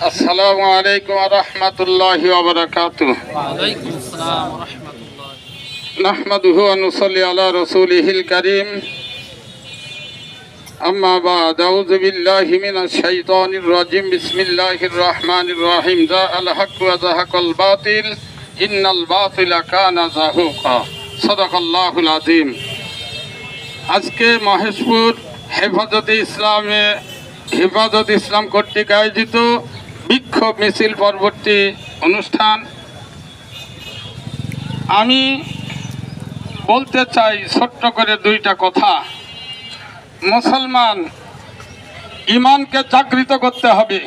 আসসালামু আলাইকুম রহমতুল্লাহি ওবরাকাতু وعليكم السلام ورحمة الله نحمده ونصلي على رسوله الكريم أما بعد أعوذ بالله من الشيطان الرجيم بسم الله الرحمن الرحيم جاء الحق وزهق الباطل إن الباطل كان زهوقا صدق الله العظيم আজকে মহেশপুর হেফাজতে ইসলামে হেফাজত ইসলাম কর্তৃক আয়োজিত বিক্ষোভ মিছিল পরবর্তী অনুষ্ঠান। আমি বলতে চাই ছোট্ট করে দুইটা কথা। মুসলমান ইমানকে জাগৃত করতে হবে।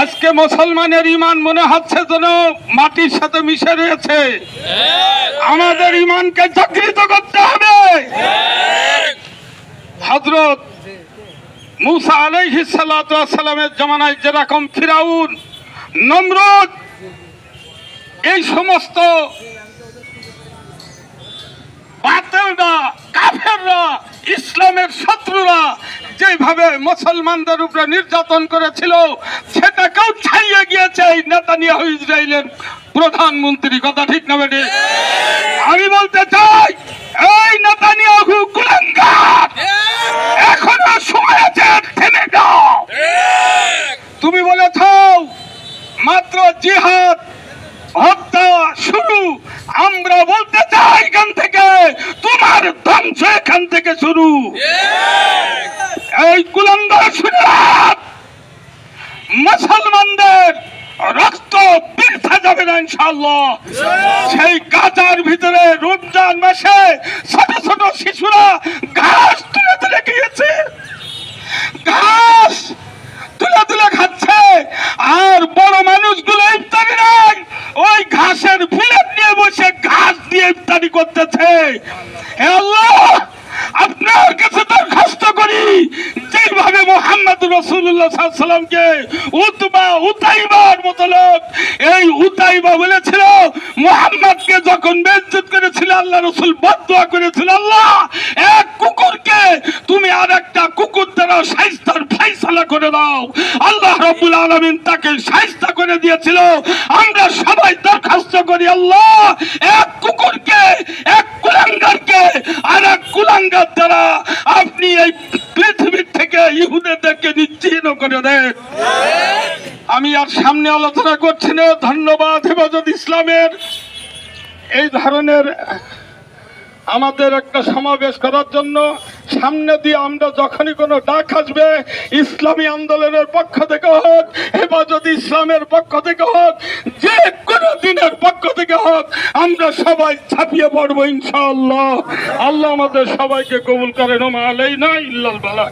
আজকে মুসলমানের ইমান মনে হচ্ছে যেন মাটির সাথে মিশে রয়েছে। আমাদের ইমানকে জাগৃত করতে হবে। হজরত মুসা আলাইহিস সালামের জমানায় যেরকম ফিরাউন, নমরুদ, এই সমস্ত কাফেররা, ইসলামের শত্রুরা যেভাবে মুসলমানদের উপরে নির্যাতন করেছিল সেটাকেও ছাইয়ে গিয়েছে এই নেতানিয়াহু ইসরায়েলের প্রধানমন্ত্রী। কথা ঠিক না বেটে আমি বলতে চাই, এই নেতানিয়াহু কুলাঙ্গার জিহাদ হত্যা শুরু। আমরা বলতে চাই এখান থেকে, তোমার ধ্বংস এখান থেকে শুরু। এই শুনে রাখ। মুসলমানদের রক্ত বৃথা যাবে না ইনশাল্লাহ সেই গাজার ভিতরে রমজান মাসে ছোট ছোট শিশুরা ঘাস তুলে তুলে গিয়েছে ঘাস আল্লাহ রসুল তাকে সাইস্তা করে দিয়েছিল। আমরা সবাই দরখাস্ত করি, আল্লাহ, এক কুকুরকে, এক কুলাঙ্গারকে আর এক কুলাঙ্গার দ্বারা ইহুদেরকে নিচ্ছিন্ন করে দেন আমি আর সামনে আলোচনা করছি না। ধন্যবাদ হেফাজত ইসলামের। এই ধরনের আমাদের একটা সমাবেশ করার জন্য সামনে দিয়ে আমরা যখনই কোনো ডাক আসবে, ইসলামী আন্দোলনের পক্ষ থেকে হোক, হেফাজত ইসলামের পক্ষ থেকে হোক, যে কোনো দিনের পক্ষ থেকে হোক, আমরা সবাই ছাপিয়ে পড়ব ইনশাআল্লাহ। আল্লাহ আমাদের সবাইকে কবুল করেন। ওমা আলাইনা ইল্লাল বালা।